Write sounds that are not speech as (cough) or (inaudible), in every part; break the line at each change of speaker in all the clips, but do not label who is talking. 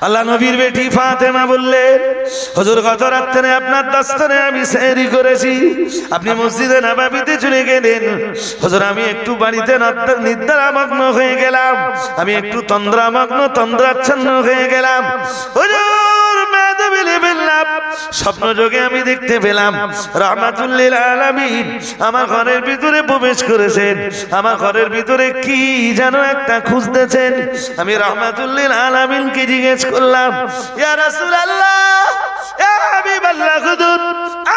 আল্লাহ নবীর বেটি ফাতেমা বললেন, হজুর, গত রাত্রে আপনার দস্তরে আমি সেহরি করেছি। আপনি মসজিদে নাবাবিতে চলে গেলেন। হজুর, আমি একটু বাড়িতে নিদ্রামগ্ন হয়ে গেলাম। আমি একটু তন্দ্রামগ্ন, তন্দ্রাচ্ছন্ন হয়ে গেলাম। হুজুর স্বপ্ন যোগে আমি দেখতে পেলাম। রহমাতুল্লিল আলামিন আমার ঘরের ভিতরে প্রবেশ করেছেন। আমার ঘরের ভিতরে কি যেন একটা খুঁজতেছেন। আমি রহমাতুল্লিল আলামিনকে জিজ্ঞেস করলাম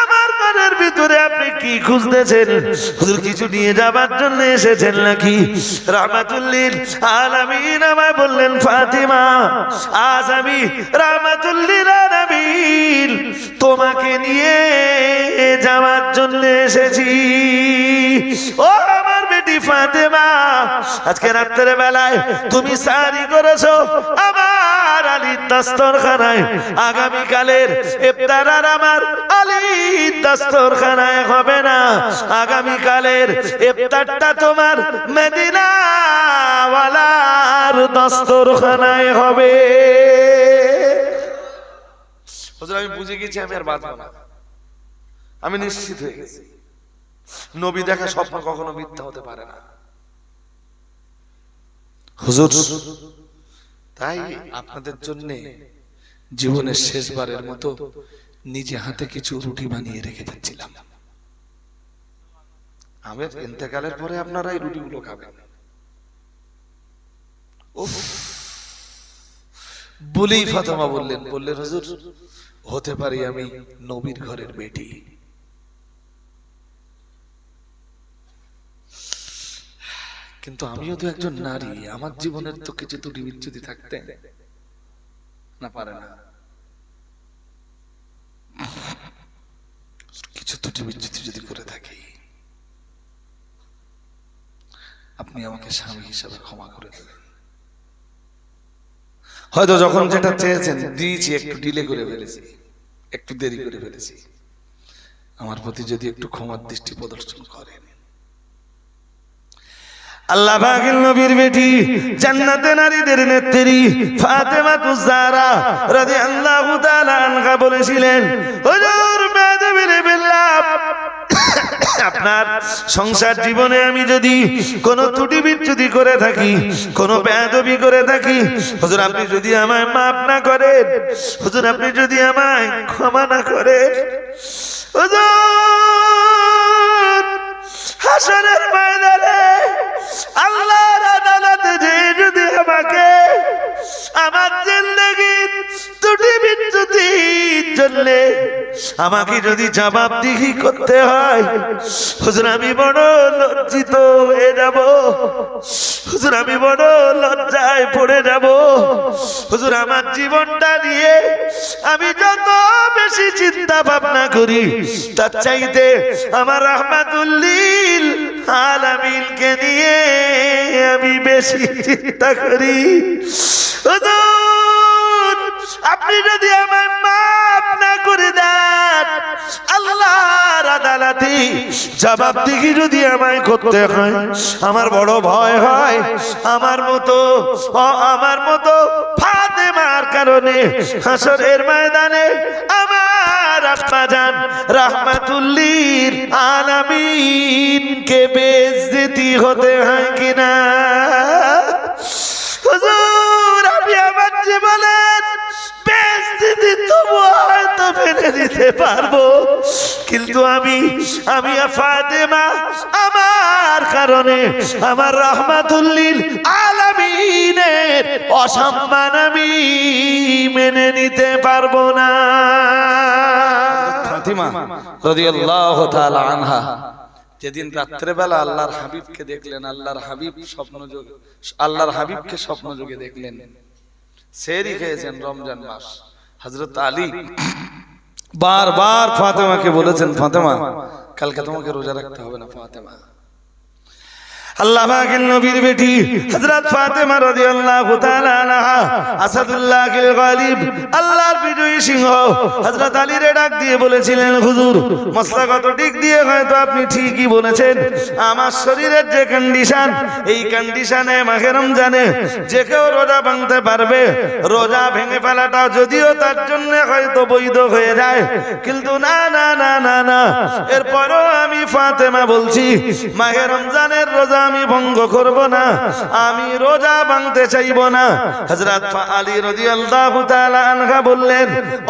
আমার ঘরের ভিতরে আপনি কি খুঁজতেছেন? হুজুর, কিছু নিয়ে যাবার জন্য এসেছেন নাকি? রহমাতুল্লিল আলামিন আমায় বললেন, ফাতিমা, আজ আমি রহমাতুল্লিল আলামিন তোমাকে নিয়ে যাওয়ার জন্য এসেছি। ও আমার বেটি ফাতেমা, আজকে রাত্রের বেলায় তুমি সারি করেছ আমার আলীর দস্তরখানায়। আগামীকালের ইফতার আর আমার আলীর দস্তরখানায় হবে না। আগামীকালের ইফতারটা তোমার মদিনা ওয়ালার দস্তরখানায় হবে। হুজুর, আমি বুঝে গেছি, আমি আর বাঁচবো না। আমি নিশ্চিত হয়ে গেছি। নবী দেখা স্বপ্ন কখনো মিথ্যা হতে পারে না। হুজুর, তাই আপনাদের জন্য জীবনের শেষবারের মতো নিজে হাতে কিছু রুটি বানিয়ে রেখে যাচ্ছিলাম আমের ইন্তেকালের পরে আপনারা এই রুটিগুলো খাবেন। বলেই ফাতেমা বললেন বললেন, হুজুর, হতে পারি আমি নবীর ঘরের বেটি কিন্তু আমিও তো একজন নারী, আমার জীবনের তো কিছু ত্রুটি বিচ্যুতি থাকতে না পারে না। কিছু ত্রুটি বিচ্যুতি যদি করে থাকি, আপনি আমাকে স্বামী হিসাবে ক্ষমা করে দেবেন। হয়তো যখন যেটা চেয়েছেন, দিয়েছি, একটু ডিলে করে ফেলেছি, একটু দেরি করে ফেলেছি। আমার প্রতি যদি একটু ক্ষমার দৃষ্টি প্রদর্শন করেন আল্লাহ পাকের নবীর বেটি, জান্নাতে নারীদের নেত্রী ফাতেমা তুজারা রাদিয়াল্লাহু তাআলা আনহা বলেছিলেন, হুজুর মেয়াদবির বিল্লাহ, আপনার সংসার জীবনে আমি যদি কোনো ত্রুটি বিচ্যুতি করে থাকি, কোনো বেয়াদবি করে থাকি, হুজুর আপনি যদি আমায় মাফ না করেন, হুজুর আপনি যদি আমায় ক্ষমা না করেন, হুজুর হাসনের ময়দানে আল্লাহর আদালতে যে যদি আমাকে আমার জিন্দগির জন্য? আমাকে যদি জবাবদিহি করতে হয় আমি বড় লজ্জিত হয়ে যাব। হুজুর আমি বড় লজ্জায় পড়ে যাব। হুজুর আমার জীবনটা নিয়ে আমি যত বেশি চিন্তা ভাবনা করি, তার চাইতে আমার রহমাতুল্লিল আলামিনকে নিয়ে আমি বেশি চিন্তা করি। হুজুর আপনি যদি আমায় মাফ না করে দেন, আল্লাহর আদালতে জবাবদিহি যদি আমায় করতে হয়, আমার বড় ভয় হয়। আমার মতো আমার মতো ফাতেমার কারণে হাসরের ময়দানে আমার আব্বা জান রাহমাতুল্লির আলামিনকে বেজ্জতি হতে হয় কিনা? হুজুর আমি আমার বেজ্জতি হয়তো মেনে নিতে পারব। কিন্তু আমি আমি ফাতেমা, আমার কারণে আমার অসম্মান আমি মেনে নিতে পারব না। যেদিন রাত্রেবেলা আল্লাহর হাবিবকে দেখলেন, আল্লাহর হাবিব স্বপ্ন যোগে আল্লাহর হাবিবকে স্বপ্ন যোগে দেখলেন সেরি খেয়েছেন রমজান মাস। হজরত আলী বারবার ফাতেমাকে বলেছেন ফাতেমা কালকে তোমাকে রোজা রাখতে হবে না ফাতেমা। আল্লাহ পাকের নবীর বেটি হযরত ফাতেমা রাদিয়াল্লাহু তাআলা আনহা আসাদুল্লাহিল গালিব, আল্লাহর বিজয়ী সিংহ হযরত আলীর ডাক দিয়ে বলেছিলেন, হুজুর মশলাগত দিক দিয়ে হয়তো আপনি ঠিকই বলেছেন। আমার শরীরের যে কন্ডিশন এই কন্ডিশনে মাহে রমজানে যে কেউ রোজা ভাঙতে পারবে, রোজা ভেঙে ফেলাটা যদিও তার জন্য হয়তো বৈধ হয়ে যায়, কিন্তু না না না না না। এরপরও আমি ফাতেমা বলছি মাহে রমজানের রোজা আমি ভঙ্গ করব না, আমি রোজা ভাঙতে চাইব না। হযরত আলী রাদিয়াল্লাহু তাআলা আনহা বললেন,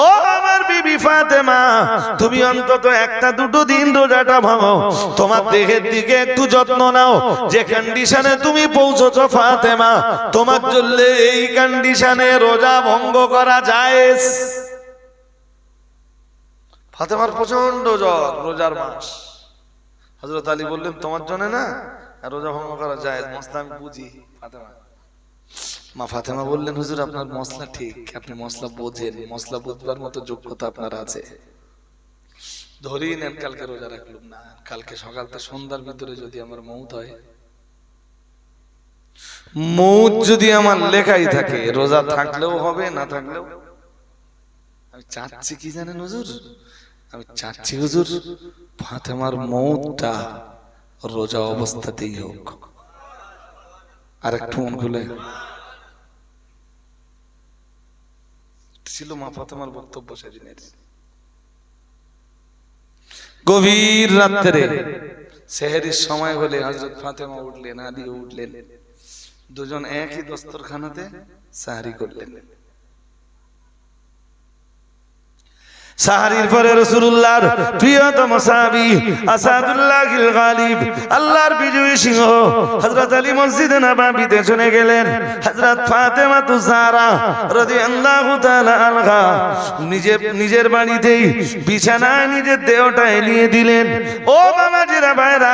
ও আমার বিবি ফাতেমা, তুমি অন্তত একটা দুটো দিন রোজাটা ভাঙো। তোমার দেহের দিকে একটু যত্ন নাও। যে কন্ডিশনে তুমি পৌঁছছো ফাতেমা, তোমার জন্য এই কন্ডিশনে রোজা ভঙ্গ করা যায় ফাতেমার প্রচণ্ড জ্বর রোজার মাস। হজরত আলী বললেন, তোমার জন্য না রোজা ভঙ্গ করা যায় মশলা আমি বুঝি। মা ফাতেমা বললেন, হুজুর, আপনার মশলা ঠিক, আপনি মশলা বোঝেন মশলা বুঝবার মতো যোগ্যতা আপনার আছে। নেন, কালকে রোজা রাখলুম না। কালকে সন্ধ্যার ভিতরে যদি আমার মৌত হয়। মৌত যদি আমার লেখাই থাকে, রোজা থাকলেও হবে, না থাকলেও। আমি চাচ্ছি কি জানেন, হুজুর? আমি চাচ্ছি, হুজুর, ফাতেমার মৌতটা রোজা অবস্থাতেই হোক। আর একটু মন খুলে। ছিল মা ফাতেমার বক্তব্য সেদিনের। গভীর রাত্রে সেহেরির সময় হলে হজরত ফাতেমা উঠলেন আলী উঠলেন। দুজন একই দস্তরখানাতে সাহারি করলেন। সাহারির পরে রসুল্লাহর প্রিয়তম সাহাবি আসাদুল্লাহ গালিব, আল্লাহর বিজয়ী সিংহ হযরত আলী মসজিদে নববীতে চলে গেলেন। হযরত ফাতেমা তু জাহরা রাদিয়াল্লাহু তাআলা আনহা নিজের বাড়িতেই নিজের দেহটা এলিয়ে দিলেন। ও বাবাজিরা ভাইরা,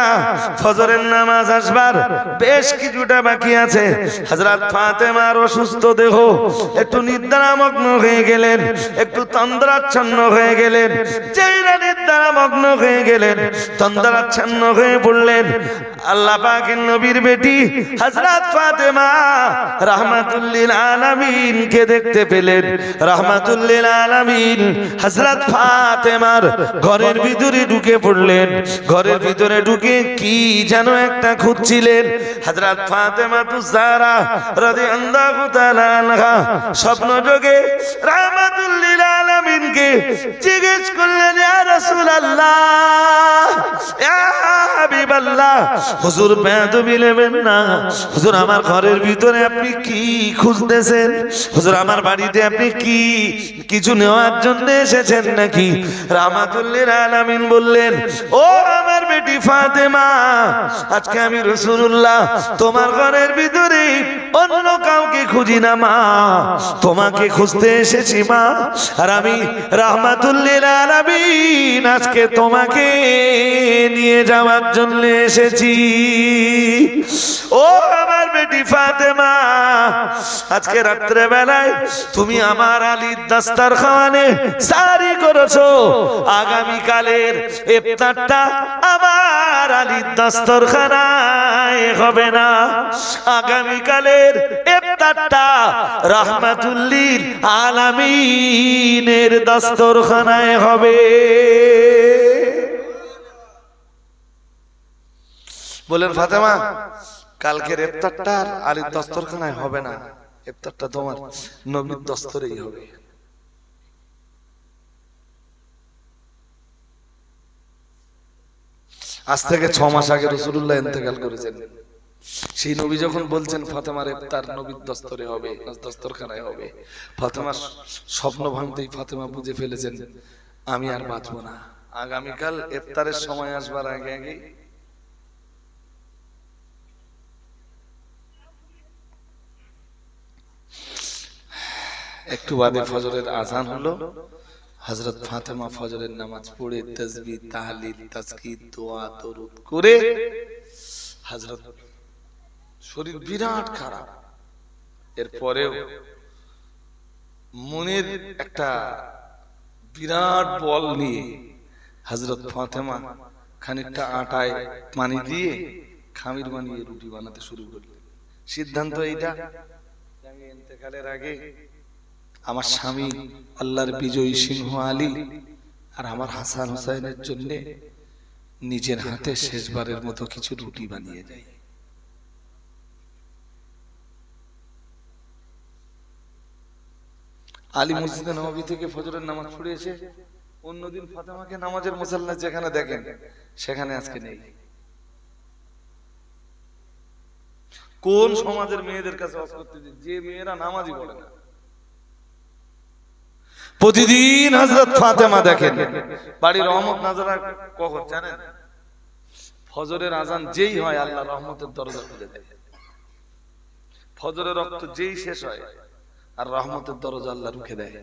ফজরের নামাজ আসবার বেশ কিছুটা বাকি আছে। হযরত ফাতেমার অসুস্থ দেহ একটু নিদ্রামগ্ন হয়ে গেলেন, একটু তন্দ্রাচ্ছন্ন হয়ে গেলেন। যেইরা নিদ্রামগ্ন হয়ে গেলেন, তন্দ্রাচ্ছন্ন হয়ে পড়লেন। আল্লাহ পাকের নবীর বেটি হযরত ফাতেমা রাহমাতুল্লিল আলামিন কে দেখতে পেলেন। রাহমাতুল্লিল আলামিন হযরত ফাতেমার ঘরের ভিতরে ঢুকে পড়লেন। ঘরের ভিতরে ঢুকে কি যেন একটা খুঁজছিলেন। হযরত ফাতেমা তু জাহরা রাদিয়াল্লাহু তাআলা স্বপ্ন যোগে রাহমাতুল্লিল আলামিনকে জিজ্ঞেস করলেন হুজুর না? হুজুর, আমার ঘরের ভিতরে আপনি কি খুঁজতেছেন? হুজুর, আমার বাড়িতে আপনি কি কিছু নেওয়ার জন্য এসেছেন নাকি? রামাতুল্লিল আলামিন বললেন, ও আমার বেটি ফাতেমা, আজকে আমি রসুল্লাহ তোমার ঘরের ভিতরে অন্য কাউকে খুঁজি না মা। তোমাকে খুঁজতে এসেছি মা, আর আমি রাহমাতুল্লিল আলামিন, আজকে তোমাকে নিয়ে যাওয়ার জন্য এসেছি। ও আমার বেটি ফাতেমা, আজকে রাত্রে বেলায় তুমি আমার আলীর দাস্তার খাওয়ানে সারি করেছ। আগামী কালের ইফতারটা আমার আলীর দস্তরখানায় হবে না। আগামী কালের ইফতারটা রাহমাতুল্লিল আলামিনের দস্তরখানায় হবে। বলেন ফাতেমা কালকের ইফতারটা আর আলীর দস্তরখানায় হবে না। ইফতারটা তোমার নবীর দস্তরেই হবে। আজ থেকে ছ মাস আগে রসুল্লাহ ইন্তেকাল করেছেন। সেই নবী যখন বলছেন, ফাতেমার ইফতার নবীর দস্তরে হবে, দস্তরখানায় হবে। ফাতেমার স্বপ্ন ভাঙতেই ফাতেমা বুঝে ফেলেছেন, আমি আর বাঁচবো না। আগামীকাল ইফতারের সময় আসবার আগে আগে একটু বাদে ফজরের আজান হলো। হজরত ফাতেমা ফজরের নামাজ পড়ে তসবি তাহলিল তাজকির দোয়া, দরুদ করে হজরত শরীর বিরাট খারাপ। এরপরেও মনের একটা বিরাট বল নিয়ে হজরত ফাতেমা খানিকটা আটায় পানি দিয়ে খামির বানিয়ে রুটি বানাতে শুরু করলেন। সিদ্ধান্ত এইটা আমি ইন্তেকালের আগে আমার স্বামী আল্লাহর বিজয়ী সিংহ আলী আর আমার হাসান হোসাইনের জন্য নিজের হাতে শেষবারের মতো কিছু রুটি বানিয়ে যাই আলী মসজিদে নবাবী থেকে ফজরের নামাজ পড়িয়েছে। অন্যদিন ফাতেমাকে নামাজের মুসাল্লা যেখানে দেখেন সেখানে আজকে নেই। কোন সমাজের মেয়েদের কাছে ওয়াজ করতে যে- মেয়েরা নামাজই পড়ে না। প্রতিদিন হজরত ফাতেমা দেখেন বাড়ির রহমত নাজারা কখন জানেন? ফজরের আজান যেই হয় আল্লাহ রহমতের দরজা খুলে দেয়। ফজরের রক্ত যেই শেষ হয় আর রহমতের দরজা আল্লাহ রুখে দেয়।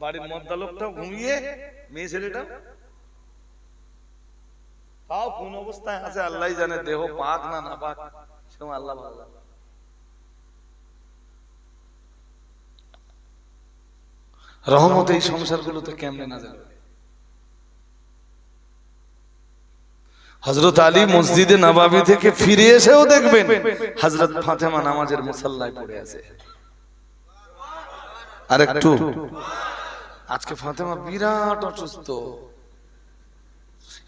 বাড়ির মদ্দা লোকটাও ঘুমিয়ে মেয়ে ছেলেটা? তাও কোন অবস্থায় আছে আল্লাহ জানে দেহ পাক না না পাক আল্লাহ। রহমত এই সংসারগুলোতে কেমনে না যাবে? হজরত আলী মসজিদে নবাবি থেকে ফিরে এসেও দেখবেন হজরত ফাতেমা নামাজের মুসাল্লায় পড়ে আছে। আর একটু। আজকে ফাতেমা বিরাট অসুস্থ।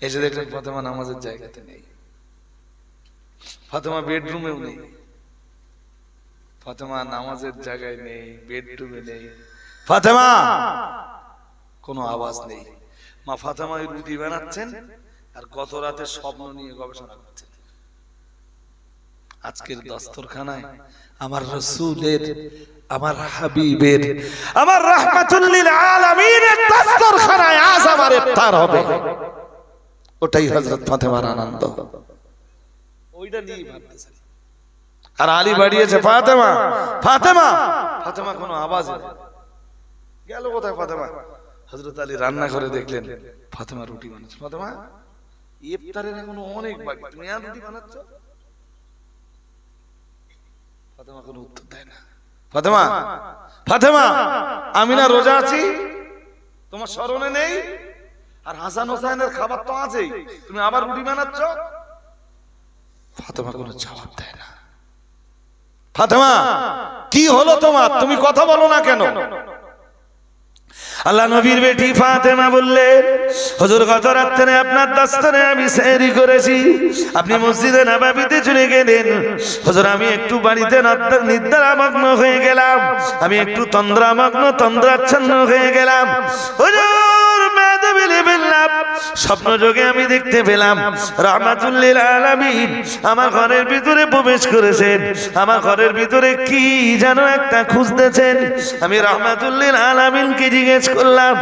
এসে দেখলেন ফাতেমা নামাজের জায়গাতে নেই। ফাতেমা বেডরুমেও নেই। ফাতেমা নামাজের জায়গায় নেই, বেডরুমে নেই। ফাতেমা! কোনো আওয়াজ নেই। মা ফাতেমা রুটি বানাচ্ছেন। আর গত রাতে স্বপ্ন নিয়ে গবেষণা করছেন আজকের দস্তরখানায় আমার রসুলের আমার হাবিবের আমার রাহমাতুল্লিল আলামিনের দস্তরখানায় আজ আমার ইফতার হবে। ওটাই হযরত ফাতেমার আনন্দ। ওইটা নিয়ে ভাবতেছেন আর আলী বাড়িয়েছে ফাতেমা ফাতেমা! ফাতেমা কোনো আওয়াজ নেই গেল কোথায় ফাতেমা? হযরত আলী রান্না করে দেখলেন ফাতেমা রুটি বানাচ্ছে। ফাতেমা? ইফতারের এখনও অনেক বাকি। তুমি আর রুটি বানাচ্ছ? ফাতেমা কোনো উত্তর দেয় না। ফাতেমা ফাতেমা, আমি না রোজা আছি, তোমার স্মরণে নেই, আর হাসান হোসেনের খাবার তো আছেই, তুমি আবার রুটি বানাচ্ছ? ফাতেমা কোনো জবাব দেয় না। ফাতেমা, কি হলো তোমার? তুমি কথা বলো না কেন? আল্লাহ নবীর বেটি ফাতেমা বললেন, হুজুর, গত রাত্রে আপনার দস্তরে আমি সেহরি করেছি। আপনি মসজিদে নবাবিতে চলে গেলেন। হুজুর, আমি একটু বাড়িতে নিদ্রামগ্ন হয়ে গেলাম। আমি একটু তন্দ্রামগ্ন, তন্দ্রাচ্ছন্ন হয়ে গেলাম। হুজুর স্বপ্ন যোগে আমি দেখতে পেলাম, রহমাতুল্লিল আলামিন আমার ঘরের ভিতরে প্রবেশ করেছেন। আমার ঘরের ভিতরে কি যেন একটা খুঁজতেছেন। আমি রহমাতুল্লিল আলামিনকে জিজ্ঞেস করলাম,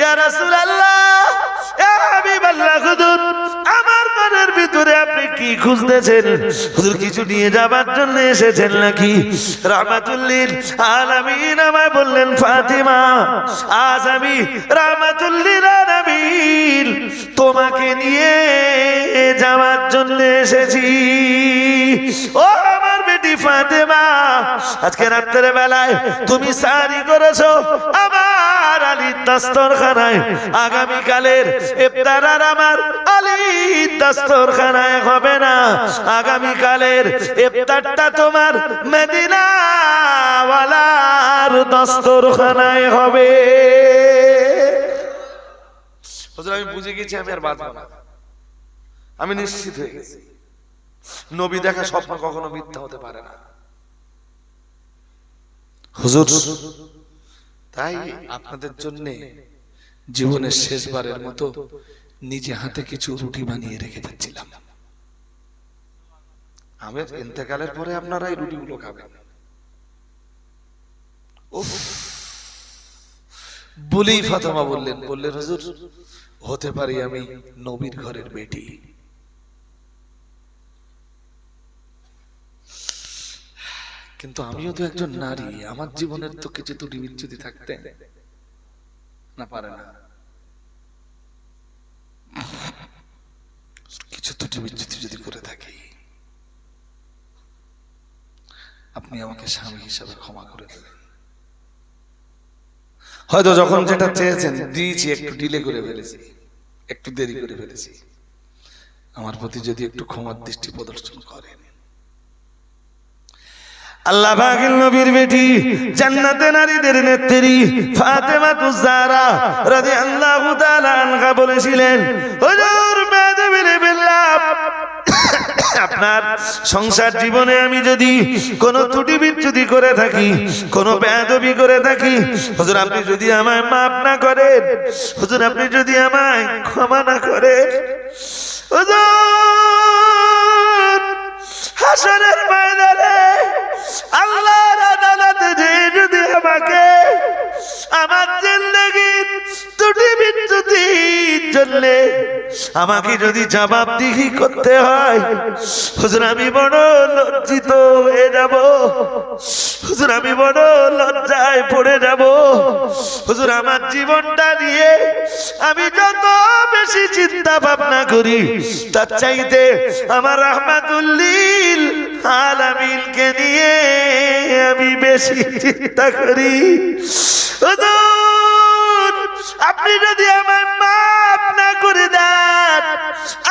ইয়া রাসূলুল্লাহ কি খুঁজতেছেন? হুজুর কিছু নিয়ে যাবার জন্য এসেছেন নাকি? রামাতুল্লিন আলামিন আমায় বললেন, ফাতিমা, আজ আমি রামাতুল্লিন আলামিন তোমাকে নিয়ে যাওয়ার জন্য এসেছি। ও আমার ফাতেমা, আজকে রাত্রের বেলায় তুমি সারি করেছ আমার আলীর দস্তরখানায়। আগামীকালের ইফতার আর আমার আলীর দস্তরখানায় হবে না। আগামীকালের ইফতারটা তোমার মদিনাওয়ালার দস্তরখানায় হবে। হুজুর, আমি বুঝে গেছি আমি আর আমি নিশ্চিত হয়ে গেছি। নবী দেখা স্বপ্ন কখনো মিথ্যা হতে পারে না। হুজুর তাই আপনাদের জন্য জীবনের শেষবারের মতো নিজে হাতে কিছু রুটি বানিয়ে রেখে যাচ্ছিলাম। আমের ইন্তেকালের পরে আপনারা এই রুটিগুলো খাবেন। বলেই ফাতেমা বললেন বললেন হুজুর হতে পারি আমি নবীর ঘরের বেটি। কিন্তু আমিও তো একজন নারী আমার জীবনের তো কিছু তো বিচ্যুতি থাকতে না পারে না। কিছু ত্রুটি বিচ্যুতি যদি করে থাকি আপনি আমাকে স্বামী হিসাবে ক্ষমা করে দেবেন। হয়তো যখন যেটা চেয়েছেন দিয়েছি একটু ডিলে করে ফেলেছি একটু দেরি করে ফেলেছি।
আমার প্রতি যদি একটু ক্ষমার দৃষ্টি প্রদর্শন করেন
আল্লাহ পাকের নবীর বেটি, জান্নাতে নারীদের নেত্রী ফাতেমা তুজারা রাদিয়াল্লাহু তাআলা আনহা বলেছিলেন, হুজুর বেদবিল বিল্লাহ আপনার সংসার জীবনে আমি যদি কোনো ত্রুটি বিচ্যুতি করে থাকি, কোনো বেদবি করে থাকি, হুজুর, আপনি যদি আমায় মাফ না করেন, হুজুর, আপনি যদি আমায় ক্ষমা না করেন, হুজুর হাসনের ময়দানে আল্লাহর আদালতে যে যদি আমাকে আমার জিন্দগির ত্রুটি বিচ্যুতির জন্য আমাকে যদি জবাবদিহি করতে হয়, হুজুর আমি বড় লজ্জিত হয়ে যাব। হুজুর আমি বড় লজ্জায় পড়ে যাব। হুজুর আমার জীবনটা নিয়ে আমি চিন্তা ভাবনা করি। তার চাইতে আমার রহমাতুল্লিল আলামিনকে নিয়ে আমি বেশি চিন্তা করি। আপনি যদি আমার মাফ না করে দেন,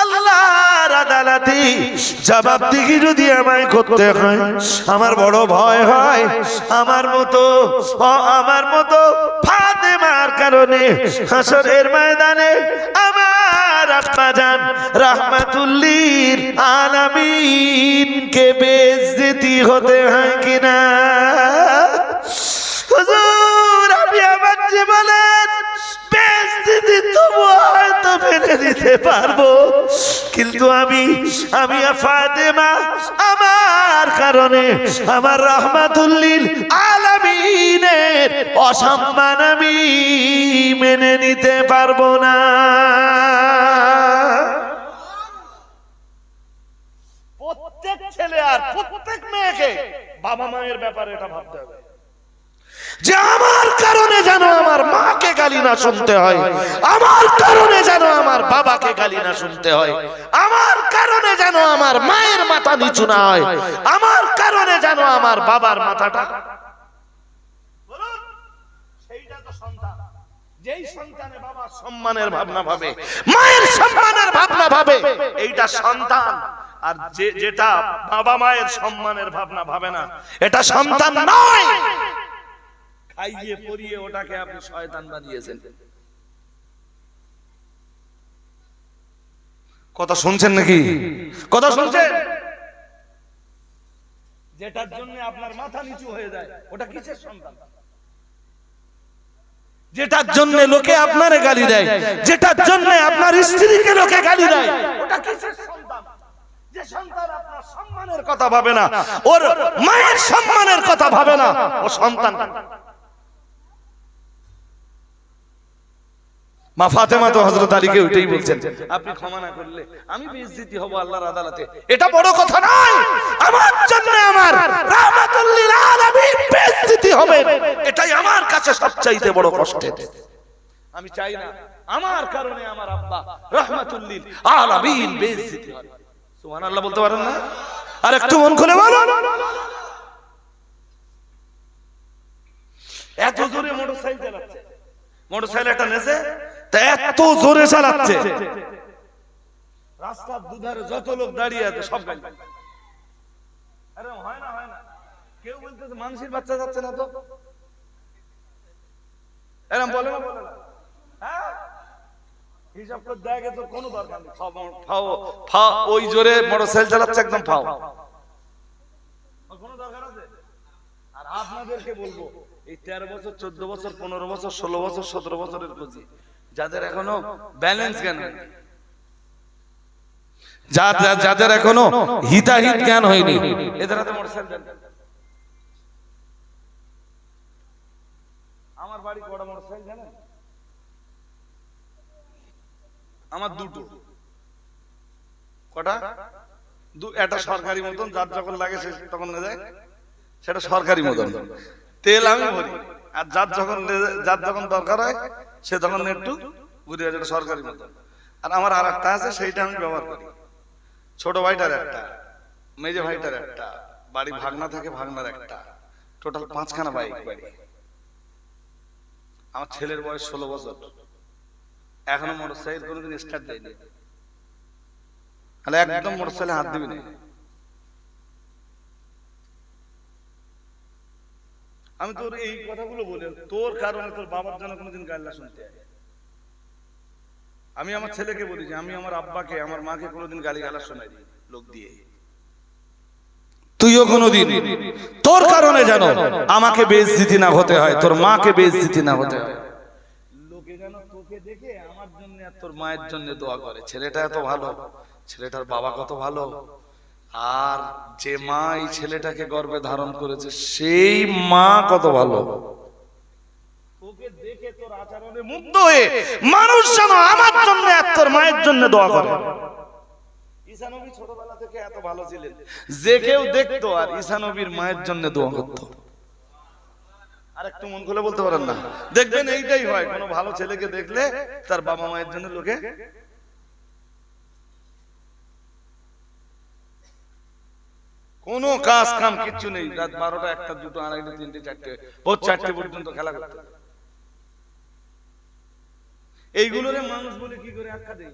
আল্লাহর আদালতে জবাবদিহি যদি আমায় করতে হয়, আমার বড় ভয় হয়, আমার মতো আমার মতো ফাতেমার কারণে হাসরের ময়দানে আমার আব্বা জান রাহমাতুল্লির আলামিনকে বেজ্জতি হতে হয় কিনা? হুজুর আমি আমার জীবনের বেজ্জতি তবু হয়তো মেনে নিতে পারব, কিন্তু আমি আমি ফাতেমা, আমার কারণে আমার রহমাতুল্লিল আলামিনের অসম্মান আমি মেনে নিতে পারব না। প্রত্যেক ছেলে আর প্রত্যেক মেয়েকে বাবা মায়ের ব্যাপারে এটা ভাবতে হবে। যে আমার কারণে যেন আমার মাকে গালি না শুনতে হয়, আমার কারণে যেন আমার বাবাকে গালি না শুনতে হয়, আমার কারণে যেন আমার মায়ের মাথা নিচু না হয়, আমার কারণে যেন আমার বাবার মাথাটা সেইটা তো সন্তান। যেই সন্তানে বাবার সম্মানের ভাবনা ভাবে, মায়ের সম্মানের ভাবনা ভাবে, এইটা সন্তান আর যেটা বাবা মায়ের সম্মানের ভাবনা ভাবে না, এটা সন্তান নয় খাইয়ে পরিয়ে ওটাকে আপনি শয়তান বানিয়েছেন। কথা শুনছেন নাকি? কথা শুনছেন? যেটার জন্য আপনার মাথা নিচু হয়ে যায় ওটা কিসের সন্তান? যেটার জন্য লোকে আপনারে গালি দেয় যেটার জন্য আপনার স্ত্রীকে লোকে গালি দেয় ওটা কিসের সন্তান? যে সন্তান আপনার সম্মানের কথা ভাবে না ওর মায়ের সম্মানের কথা ভাবে না ও সন্তান। মা ফাতেমা তো হযরত আলীকে ওইটাই বলছেন। আপনি ক্ষমা না করলে আমি বেইজ্জতি হব আল্লাহর আদালতে। এটা বড় কথা নয়। আমার জন্য আমার রাহমাতুল্লিল আলামিন বেইজ্জতি হবে। এটাই আমার কাছে সবচাইতে বড় কষ্টের আমি চাই না আমার কারণে আমার আব্বা রাহমাতুল্লিল আলামিন বেইজ্জতি হবে। সুবহানাল্লাহ বলতে পারেন না? আর একটু মন খুলে বলো এত জোরে মোটরসাইকেল চালাচ্ছে। মোটরসাইকেল একটা নেছে তা এত জোরে চালাচ্ছে। রাস্তার দুধারে যত লোক দাঁড়িয়ে আছে সব গাড়ি। আরে হয় না হয় না। কেউ বলতেছে মানুষের বাচ্চা যাচ্ছে না তো। এরম বলে না? বলে না হ্যাঁ? হিসাব করে দেখে তো কোনো দরকার নেই। ফাও, ফাও ওই জোরে মোটরসাইকেল চালাচ্ছে একদম ফাও। কোনো দরকার আছে? আর আপনাদেরকে বলব এই তেরো বছর চোদ্দ বছর পনেরো বছর ষোলো বছর সতেরো বছরের যাদের এখনও ব্যালেন্স জ্ঞান যাদের এখনও হিতাহিত জ্ঞান হয়নি এদের হাতে মোটরসাইকেল আমার বাড়ি কটা মোটরসাইকেল জানেন? আমার দুটো। কটা? দু একটা সরকারি মতন যার যখন লাগে সে তখন যায়। সেটা সরকারি মতন। তেল আমি ভরি। আর যার যখন যার যখন দরকার হয়, সে তখন একটু ঘুরে যেটা সরকারি মতো। আর আমার আর একটা আছে, সেইটা আমি ব্যবহার করি। ছোট ভাইটার একটা, মেজে ভাইটার একটা বাড়ি ভাগনা থেকে ভাগনার একটা টোটাল পাঁচখানা বাইক বাড়ি। আমার ছেলের বয়স ষোলো বছর। এখনও মোটর সাইকেল কোনোদিন স্টার্ট দেয়নি।
তাহলে একদম মোটর সাইকেলে হাত দিবি না।
আমি তোর এই কথাগুলো বলি, তোর কারণে তোর বাবার জন্য কোনোদিন গাল্লা শুনতে। আমি আমার ছেলেকে বলি যে, আমি আমার আব্বাকে, আমার মাকে কোনোদিন গালি গালা শোনাই লোক দিয়ে তুইও কোনোদিন তোর কারণে জানো আমাকে বেইজ্জতি না হতে হয়, তোর মাকে বেইজ্জতি না হতে হয় লোকে যেন তোকে দেখে আমার জন্য আর তোর মায়ের জন্য দোয়া করে, ছেলেটা এত ভালো, ছেলেটার বাবা কত ভালো আর যে মা এই ছেলেটাকে গর্ভে ধারণ করেছে, সেই মা কত ভালো। আমার জন্য মায়ের জন্য দোয়া ছোটবেলা থেকে এত ভালো যে কেউ দেখতো আর মায়ের জন্য দোয়া করতো। আর একটু মন খুলে বলতে পারেন না? দেখবেন এইটাই হয়, কোনো ভালো ছেলেকে দেখলে তার বাবা মায়ের জন্য লোকে কোনো কাজ কাম কিচ্ছু নেই। রাত বারোটা, একটা, দুটো, আড়াইটা, তিনটে, চারটে, ভোর চারটে পর্যন্ত খেলা করতে। মানুষ বলে কি করে আখ্যা দেয়?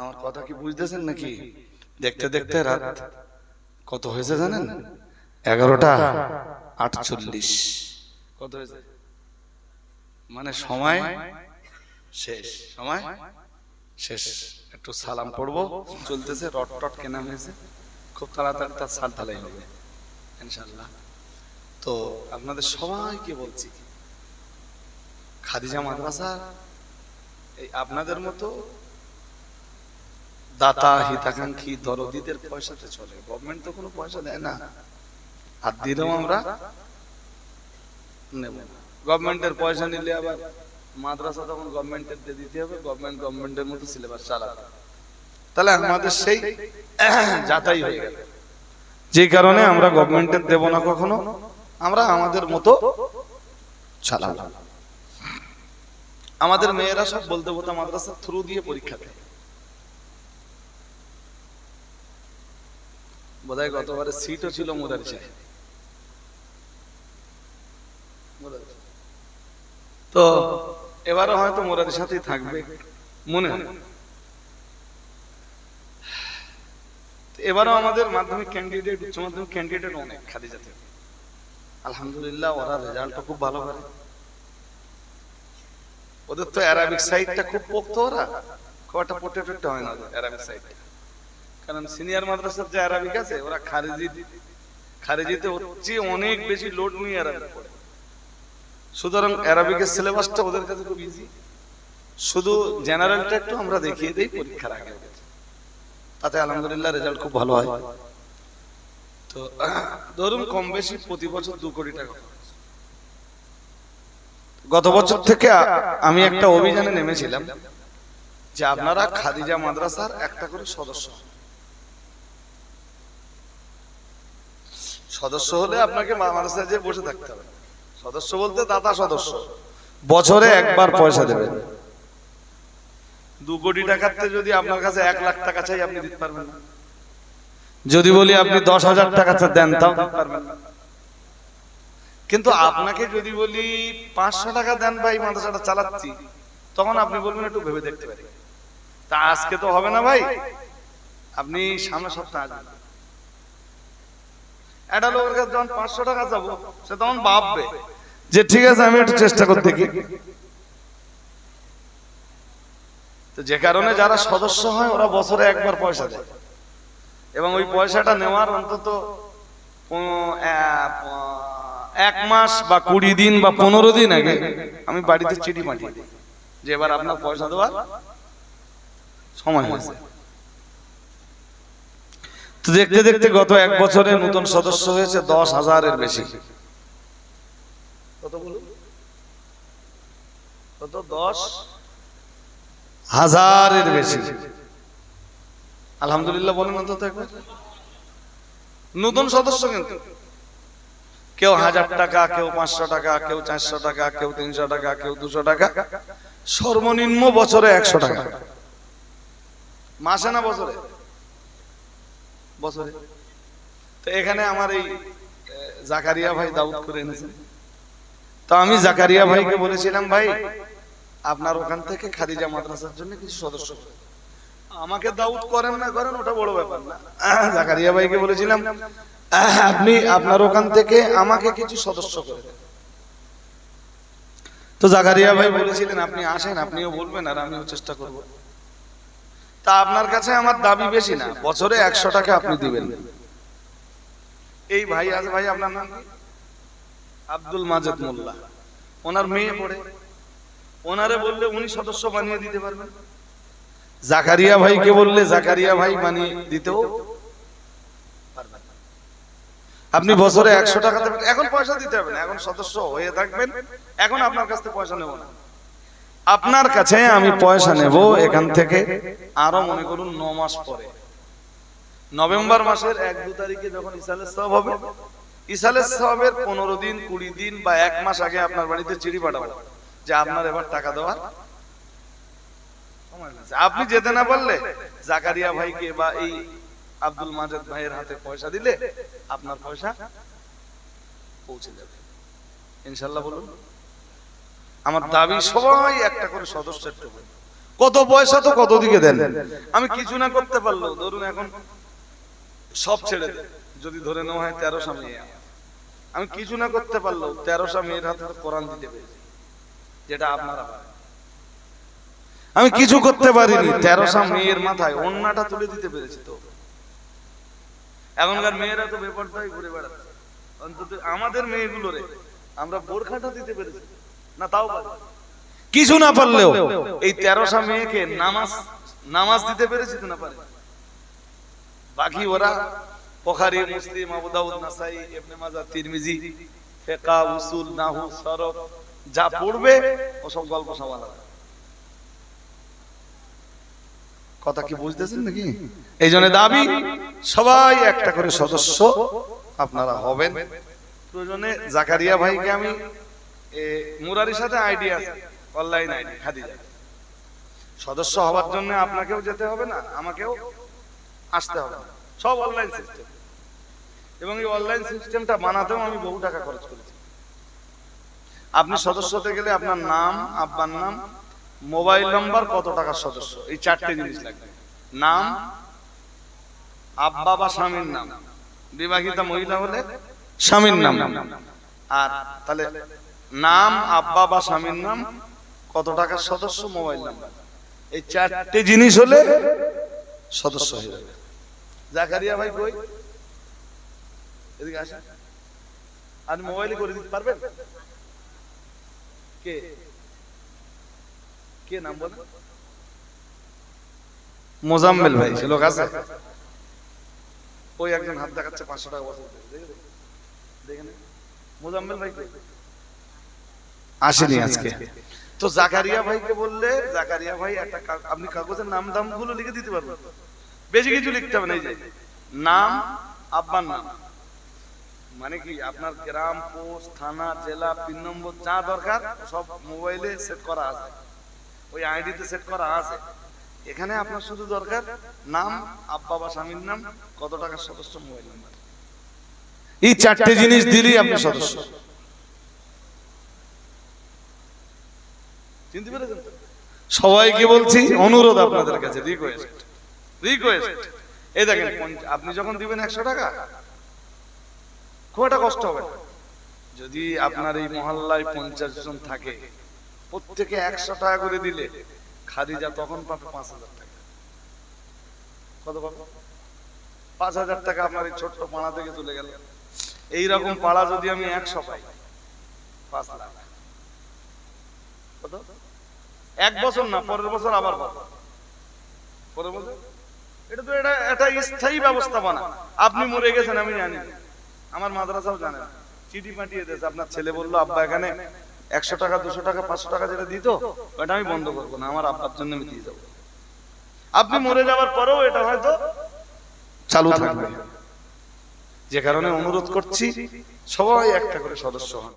আমার কথা কি বুঝতেছেন নাকি? দেখতে দেখতে রাত কত হয়েছে জানেন? এগারোটা আটচল্লিশ। কত হয়েছে? মানে সময় শেষ। সময় শেষ। একটু সালাম পড়ব। চলতেছে রট টট কেনা হয়েছে। খুব তাড়াতাড়ি তার সাল ঢালাই হবে ইনশাল্লাহ তো আপনাদের সবাইকে বলছি খাদিজা মাদ্রাসা এই আপনাদের মতো দাতা হিতাকাঙ্ক্ষী দরদিদের পয়সাতে চলে। গভর্নমেন্ট তো কোনো পয়সা দেয় না। আর দিলেও আমরা নেব গভর্নমেন্টের পয়সা নিলে আবার মাদ্রাসা তখন গভর্নমেন্টের দিয়ে দিতে হবে গভর্নমেন্ট গভর্নমেন্টের মতো সিলেবাস চালাতে হবে। তাহলে আমাদের সেই (coughs) যাতাই হয়ে গেল। যে কারণে আমরা গভর্নমেন্টের দেব না কখনো আমরা আমাদের মতো চালাবো। আমাদের মেয়েরা সব বলতে বলতে মাদ্রাসার থ্রু দিয়ে পরীক্ষা দেয়। বোধহয় গতবারে সিটও ছিল মোদারিসায় তো এবারও হয়তো মোরাদের সাথেই থাকবে, মনে এবারও আমাদের মাধ্যমিক ক্যান্ডিডেট উচ্চ মাধ্যমিক ক্যান্ডিডেট অনেক, খাদিজা থেকে। আলহামদুলিল্লাহ, ওরা রেজাল্টটা খুব ভালো করে। ওদের তো অ্যারাবিক সাইডটা খুব পোক্ত ওরা। খুব একটা পোটেটেড হয় না অ্যারাবিক সাইডটা কারণ সিনিয়র মাদ্রাসার যে অ্যারাবিক আছে, ওরা খারিজি খারিজিতে হচ্ছে অনেক বেশি লোড নিয়ে অ্যারাবিক পড়ে। সুতরাং অ্যারাবিকের সিলেবাসটা ওদের কাছে খুব ইজি শুধু জেনারেলটা একটু আমরা দেখিয়ে দিই, পরীক্ষার আগে। তাতে আলহামদুলিল্লাহ রেজাল্ট খুব ভালো হয়। তো, ধরুন কম বেশি প্রতি বছর দু কোটি টাকা। গত বছর থেকে আমি একটা অভিযানে নেমেছিলাম যে আপনারা খাদিজা মাদ্রাসার একটা করে সদস্য। সদস্য হলে আপনাকে মাদ্রাসায় যে বসে থাকতে হবে। সদস্য বলতে দাতা সদস্য। বছরে একবার পয়সা দেবেন। দু কোটি টাকাতে যদি আপনার কাছে এক লাখ টাকা চাই আপনি দিতে পারবেন না। যদি বলি আপনি দশ হাজার টাকা দেন তাও পারবেন না। কিন্তু আপনাকে যদি বলি পাঁচশো টাকা দেন ভাই মাদ্রাসাটা চালাচ্ছি তখন আপনি বলবেন একটু ভেবে দেখতে পারি। তা আজকে তো হবে না ভাই। আপনি সামনের সপ্তাহে আসবেন। একটা লোকের কাছে যখন পাঁচশো টাকা যাব সে তখন ভাববে যে ঠিক আছে, আমি একটু চেষ্টা করতে দেখি। যে কারণে যারা সদস্য হয়, ওরা বছরে একবার পয়সা দেয়। এবং ওই পয়সাটা নেওয়ার অন্তত এক মাস বা কুড়ি দিন বা পনেরো দিন আগে আমি বাড়িতে চিঠি পাঠিয়ে দিই যে এবার আপনার পয়সা দেওয়ার সময় হয়েছে। তো দেখতে দেখতে গত এক বছরে নতুন সদস্য হয়েছে দশ হাজারের বেশি। কত বলুন? কত? দশ? হাজারের বেশি। আলহামদুলিল্লাহ বলেন অন্তত একবার। নতুন সদস্য কিন্তু। কেউ হাজার টাকা, কেউ পাঁচশো টাকা, কেউ চারশো টাকা, কেউ তিনশো টাকা, কেউ দুশো টাকা। সর্বনিম্ন বছরে একশো টাকা। মাসে না বছরে? বছরে। তো এখানে আমার এই জাকারিয়া ভাই দাউদ করে এনেছেন। তো আমি জাকারিয়া ভাইকে বলেছিলাম ভাই
আপনার ওখান থেকে খাদিজা মাদ্রাসার জন্য কিছু সদস্য আমাকে দাউদ করেন না করেন ওটা বড় ব্যাপার না জাকারিয়া ভাইকে বলেছিলাম আপনি আপনার ওখান থেকে আমাকে কিছু সদস্য করে দেন। তো জাকারিয়া ভাই বলেছিলেন আপনি আসেন আপনিও বলবেন আর আমিও চেষ্টা করব তা আপনার কাছে আমার দাবি বেশি না বছরে একশো টাকা আপনি দিবেন এই ভাই আজ ভাই আপনার নাম কি? আব্দুল মাজেদ মোল্লা। ওনার মেয়ে পড়ে। ওনারে বললে উনি সদস্য বানিয়ে দিতে পারবেন। জাকারিয়া ভাইকে বললে জাকারিয়া ভাই বানিয়ে দিতেও আপনি বছরে একশো টাকা দেবেন। এখন পয়সা দিতে হবে এখন সদস্য হয়ে থাকবেন। এখন আপনার কাছ থেকে পয়সা নেব না। আপনার কাছে আমি পয়সা নেব এখান থেকে। আরও মনে করুন ন মাস পরে। নভেম্বর মাসের এক দু তারিখে যখন ইসালের সব হবে ইসালের সবের পনেরো দিন, কুড়ি দিন বা এক মাস আগে আপনার বাড়িতে চিঠি পাঠাবো যে আপনার এবার টাকা দেওয়ার। আপনি যেতে না পারলে জাকারিয়া ভাইকে বা এই আব্দুল মাজেদ ভাইয়ের হাতে পয়সা দিলে আপনার পয়সা পৌঁছে যাবে। ইনশাল্লাহ বলুন। আমার দাবি সবাই একটা করে সদস্যের টুকু কত পয়সা তো কত দিকে দেন? আমি কিছু না করতে পারল ধরুন এখন সব ছেড়ে যদি ধরে নেওয়া হয় তেরোশো মেয়ে। আমি কিছু না করতে পারল তেরোশো মেয়ের হাতে কোরআন দিতে পেরেছি যেটা আপনারা আমি কিছু করতে পারিনি তেরোশো মেয়ের মাথায় অন্যটা তুলে দিতে পেরেছি তো। এখনকার মেয়েরা তো বেপরদাই ঘুরে বেড়াচ্ছে। অন্তত আমাদের মেয়েগুলোরে আমরা বোরখাটা দিতে পেরেছি। না তাও কিছু না পারলেও এই তেরোশো মেয়েকে নামাজ নামাজ দিতে পেরেছি তো না পারি বাকি ওরা বুখারী, মুসলিম, আবু দাউদ, নাসাই, ইবনে মাজাহ, তিরমিজি ফিকহ উসুল নাহু সরফ যা পড়বে, ওসব গল্প সব আলাদা কথা কি বুঝতেছেন নাকি? এই জন্য দাবি, সবাই একটা করে সদস্য আপনারা হবেন। প্রয়োজনে জাকারিয়া ভাইকে আমি মুরারির সাথে আইডিয়া অনলাইন আইডি, খাদিজা। সদস্য হওয়ার জন্য আপনাকেও যেতে হবে না, আমাকেও আসতে হবে সব অনলাইন সিস্টেম। এবং এই অনলাইন সিস্টেমটা বানাতেও আমি বহু টাকা খরচ করেছি। আপনি সদস্য হতে গেলে আপনার নাম, আব্বার নাম মোবাইল নম্বর কত টাকার সদস্য? এই চারটে জিনিস লাগবে। নাম, আব্বা বা স্বামীর নাম। বিবাহিতা মহিলা হলে স্বামীর নাম। আর তাহলে নাম, আব্বা বা স্বামীর নাম কত টাকার সদস্য? মোবাইল নাম্বার এই চারটে জিনিস হলে সদস্য হয়ে যাবে। জাকারিয়া ভাই কই? এদিকে আসেন। আপনি মোবাইলে করে দিতে পারবেন? কে? কে নাম বলেন? মোজাম্মেল ভাই সে লোক আছে? ওই একজন হাত দেখাচ্ছে পাঁচশো টাকা বছর দেখেন মোজাম্মেল ভাই আসেনি আজকে। তো জাকারিয়া ভাইকে বললে জাকারিয়া ভাই একটা আপনি কাগজের নাম দামগুলো লিখে দিতে পারবেন। বেশি কিছু লিখতে হবে না এই যে। নাম আব্বার নাম। মানে কি আপনার গ্রাম পোস্ট থানা জেলা পিন নম্বর যা দরকার সব মোবাইলে সেট করা আছে। ওই আইডিতে সেট করা আছে। এখানে আপনার শুধু দরকার নাম আব্বা বা স্বামীর নাম কত টাকার সদস্য মোবাইল নাম্বার। এই চারটে জিনিস দিলেই আপনি সদস্য। চিনতে পেরেছেন সবাইকে বলছি অনুরোধ আপনাদের কাছে রিকোয়েস্ট রিকোয়েস্ট এই দেখেন আপনি যখন দিবেন একশো টাকা খুব একটা কষ্ট হবে। যদি আপনার এই মহল্লায় পঞ্চাশ জন থাকে, প্রত্যেকে একশো টাকা করে দিলে খাদিজা তখন পাবে পাঁচ হাজার টাকা। কত পাবে? পাঁচ হাজার টাকা আপনার এই ছোট্ট পাড়া থেকে চলে গেল। এইরকম পাড়া যদি আমি একশো পাই, পাঁচ লাখ। কত? এক বছর না, পরের বছর আবার পাবো। পরের বছর? এটা তো এটা একটা স্থায়ী ব্যবস্থাপনা। আপনি মরে গেছেন, আমি জানি আমার মাদ্রাসাও জানে না। চিঠি পাঠিয়ে দিয়েছে আপনার ছেলে বলল আব্বা এখানে একশো টাকা দুশো টাকা পাঁচশো টাকা যেটা দিত ওটা আমি বন্ধ করব না আমার আব্বার জন্য আমি দিয়ে যাব আপনি মরে যাওয়ার পরেও এটা হয়তো চালু থাকবে। যে কারণে অনুরোধ করছি সবাই একটা করে সদস্য হন।